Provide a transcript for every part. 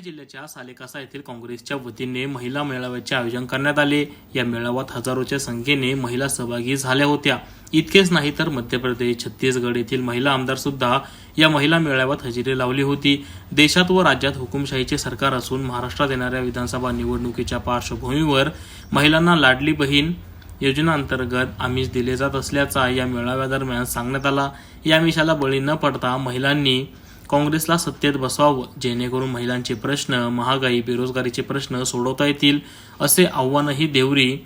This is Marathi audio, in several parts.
जिल्ह्याच्या सालेकासा येथील काँग्रेसच्या वतीने महिला मेळाव्याचे आयोजन करण्यात आले. या मेळाव्यात हजारोच्या संख्येने महिला सहभागी झाल्या होत्या. इतकेच नाही तर मध्य प्रदेश छत्तीसगड येथील महिला आमदार सुद्धा या महिला मेळाव्यात हजेरी लावली होती. देशात व राज्यात हुकुमशाहीचे सरकार असून महाराष्ट्रात येणाऱ्या विधानसभा निवडणुकीच्या पार्श्वभूमीवर महिलांना लाडली बहीण योजनांतर्गत आमिष दिले जात असल्याचा या मेळाव्यादरम्यान सांगण्यात आला. या आमिषाला बळी न पडता महिलांनी काँग्रेसला सत्तेत बसवावं जेणेकरून महिलांचे प्रश्न महागाई बेरोजगारीचे प्रश्न सोडवता येतील असे आव्हानही देवरी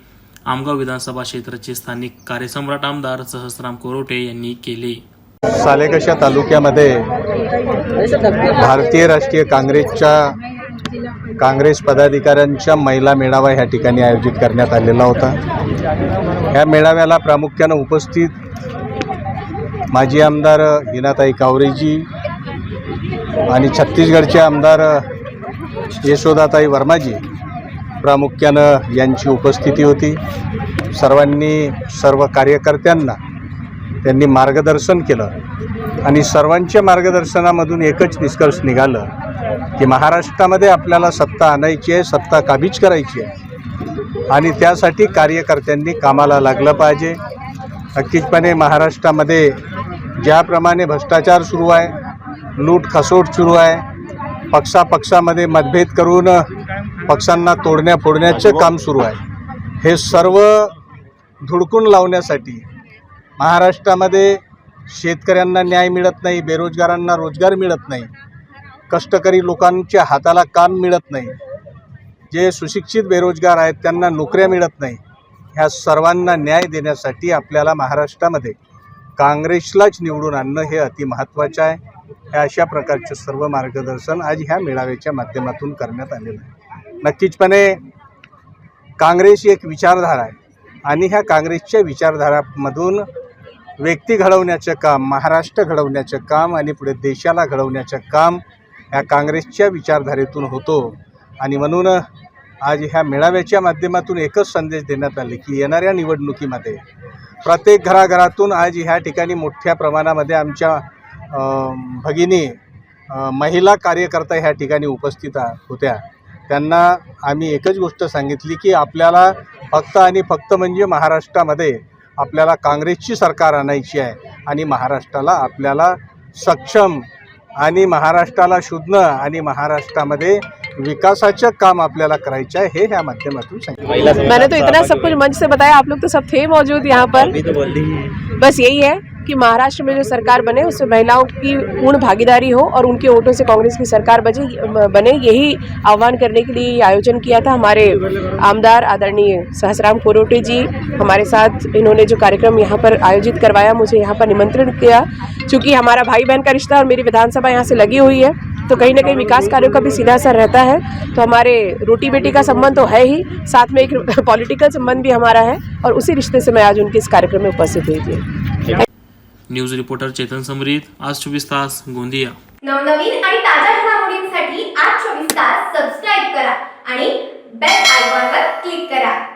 आमगाव विधानसभा क्षेत्राचे स्थानिक कार्यसम्राट आमदार सहस्राम कोरोटे यांनी केले. सालेकशा तालुक्यामध्ये भारतीय राष्ट्रीय काँग्रेसच्या काँग्रेस पदाधिकाऱ्यांच्या महिला मेळावा ह्या ठिकाणी आयोजित करण्यात आलेला होता. ह्या मेळाव्याला प्रामुख्यानं उपस्थित माजी आमदार हिनाताई कावरेजी आणि छत्तीसगडचे आमदार यशोदाताई वर्माजी प्रामुख्यानं यांची उपस्थिती होती. सर्वांनी सर्व कार्यकर्त्यांना त्यांनी मार्गदर्शन केलं आणि सर्वांच्या मार्गदर्शनामधून एकच निष्कर्ष निघालं की महाराष्ट्रामध्ये आपल्याला सत्ता आणायची आहे सत्ता काबीज करायची आहे. आणि त्यासाठी कार्यकर्त्यांनी कामाला लागलं पाहिजे. नक्कीचपणे महाराष्ट्रामध्ये ज्याप्रमाणे भ्रष्टाचार सुरू आहे लूट खसोट सुरू आहे. पक्षापक्षामध्ये मतभेद करून पक्षांना तोडण्या फोडण्याचं काम सुरू आहे. हे सर्व धुडकून लावण्यासाठी महाराष्ट्रामध्ये शेतकऱ्यांना न्याय मिळत नाही बेरोजगारांना रोजगार मिळत नाही कष्टकरी लोकांच्या हाताला काम मिळत नाही जे सुशिक्षित बेरोजगार आहेत त्यांना नोकऱ्या मिळत नाही ह्या सर्वांना न्याय देण्यासाठी आपल्याला महाराष्ट्रामध्ये काँग्रेसलाच निवडून आणणं हे अतिमहत्त्वाचं आहे. ह्या अशा प्रकारचे सर्व मार्गदर्शन आज ह्या मेळाव्याच्या माध्यमातून करण्यात आलेलं आहे. नक्कीचपणे काँग्रेस ही एक विचारधारा आहे आणि ह्या काँग्रेसच्या विचारधारामधून व्यक्ती घडवण्याचं काम महाराष्ट्र घडवण्याचं काम आणि पुढे देशाला घडवण्याचं काम ह्या काँग्रेसच्या विचारधारेतून होतो. आणि म्हणून आज ह्या मेळाव्याच्या माध्यमातून एकच संदेश देण्यात आले की येणाऱ्या निवडणुकीमध्ये प्रत्येक घराघरातून आज ह्या ठिकाणी मोठ्या प्रमाणामध्ये आमच्या भगिनी महिला कार्यकर्ता ह्या ठिकाणी उपस्थित होत्या. त्यांना आम्ही एकच गोष्ट सांगितली की आपल्याला फक्त आणि फक्त म्हणजे महाराष्ट्रामध्ये आपल्याला काँग्रेसची सरकार आणायची आहे आणि महाराष्ट्राला आपल्याला सक्षम आणि महाराष्ट्राला शुद्ध आणि महाराष्ट्रामध्ये विकासाचं काम आपल्याला करायचं आहे हे ह्या माध्यमातून सांगितलं. मैंने तो इतना सब कुछ मंच से बताया आप लोग तो सब थे मौजूद यहाँ पर। बस यही है कि महाराष्ट्र में जो सरकार बने उसमें महिलाओं की पूर्ण भागीदारी हो और उनके वोटों से कांग्रेस की सरकार बजे बने यही आह्वान करने के लिए आयोजन किया था हमारे आमदार आदरणीय सहसराम कोरोटे जी। हमारे साथ इन्होंने जो कार्यक्रम यहाँ पर आयोजित करवाया मुझे यहाँ पर निमंत्रण किया। चूँकि हमारा भाई बहन का रिश्ता और मेरी विधानसभा यहाँ से लगी हुई है तो कहीं ना कहीं विकास कार्यों का भी सीधा असर रहता है। तो हमारे रोटी बेटी का संबंध तो है ही साथ में एक पॉलिटिकल संबंध भी हमारा है और उसी रिश्ते से मैं आज उनके इस कार्यक्रम में उपस्थित हुई थी। न्यूज़ रिपोर्टर चेतन समरीत आज चोवीस तास गोंदिया। नवनवीन आणि ताज्या घडामोडींसाठी आज चोवीस तास सबस्क्राईब करा आणि बेल आयकॉनवर क्लिक करा.